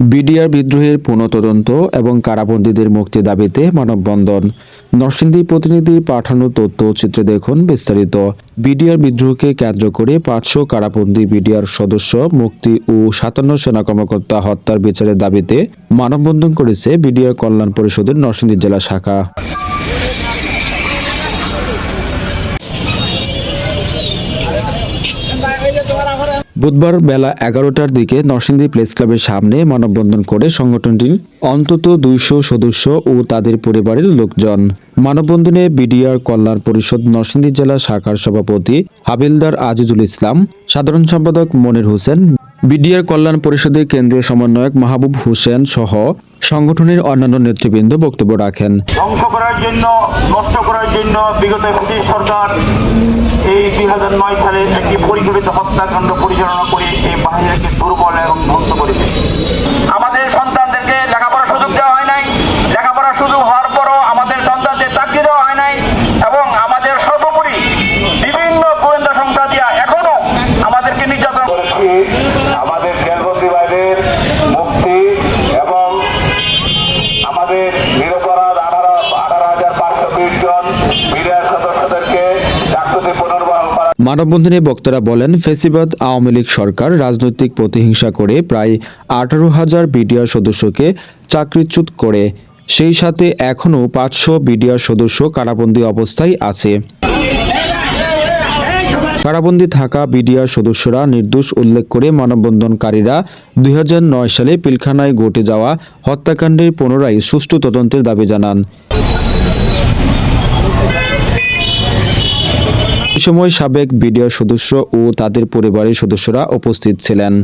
BDR বিদ্রোহের পুনঃতদন্ত এবং কারাবন্দীদের মুক্তি দাবিতে মানববন্ধন। নরসিংদী প্রতিনিধির পাঠানো তথ্য চিত্রে দেখুন বিস্তারিত। বিডিআর বিদ্রোহকে কেন্দ্র করে পাঁচশো কারাবন্দী বিডিআর সদস্য, মুক্তি ও সাতান্ন সেনা কর্মকর্তা হত্যার বিচারের দাবিতে মানববন্ধন করেছে বিডিআর কল্যাণ পরিষদের নরসিংদী জেলা শাখা। বুধবার বেলা এগারোটার দিকে নরসিংদী প্রেস ক্লাবের সামনে মানববন্ধন করে সংগঠনটির অন্তত দুইশো সদস্য ও তাদের পরিবারের লোকজন। মানববন্ধনে বিডিআর কল্যাণ পরিষদ নরসিংদী জেলা শাখার সভাপতি হাবিলদার আজিজুল ইসলাম, সাধারণ সম্পাদক মনির হোসেন, বিডিআর কল্যাণ পরিষদের কেন্দ্রীয় সমন্বয়ক মাহবুব হোসেন সহ সংগঠনের অন্যান্য নেতৃবৃন্দ বক্তব্য রাখেন। ধ্বংস করার জন্য, নষ্ট করার জন্য বিগত সরকার এই দুই হাজার নয় সালে একটি পরিকল্পিত হত্যাকাণ্ড পরিচালনা করে এই বাহিনীকে দুর্বল এবং ধ্বংস করেছে আমাদের সন্তানদেরকে লেখাপড়ার সুযোগ দেওয়া হয় নাই। লেখাপড়ার সুযোগ হওয়ার পরও আমাদের সন্তানদের চাকরি দেওয়া হয় নাই এবং আমাদের সর্বোপরি বিভিন্ন গোয়েন্দা সংস্থা দিয়া এখনও আমাদেরকে নির্যাতন করেছি আমাদের জেলবন্দি ভাইদের মুক্তি মানববন্ধনে বক্তারা বলেন, ফেসিবাদ আওয়ামী লীগ সরকার রাজনৈতিক প্রতিহিংসা করে প্রায় আঠারো হাজার বিডিআর সদস্যকে চাকরিচ্যুত করে। সেই সাথে এখনও পাঁচশো বিডিআর সদস্য কারাবন্দী অবস্থায় আছে। কারাবন্দী থাকা বিডিআর সদস্যরা নির্দোষ উল্লেখ করে মানববন্ধনকারীরা দুই হাজার নয় সালে পিলখানায় ঘটে যাওয়া হত্যাকাণ্ডের পুনরায় সুষ্ঠু তদন্তের দাবি জানান। সময় সাবেক বিডিও সদস্য ও তাদের পরিবারের সদস্যরা উপস্থিত ছিলেন।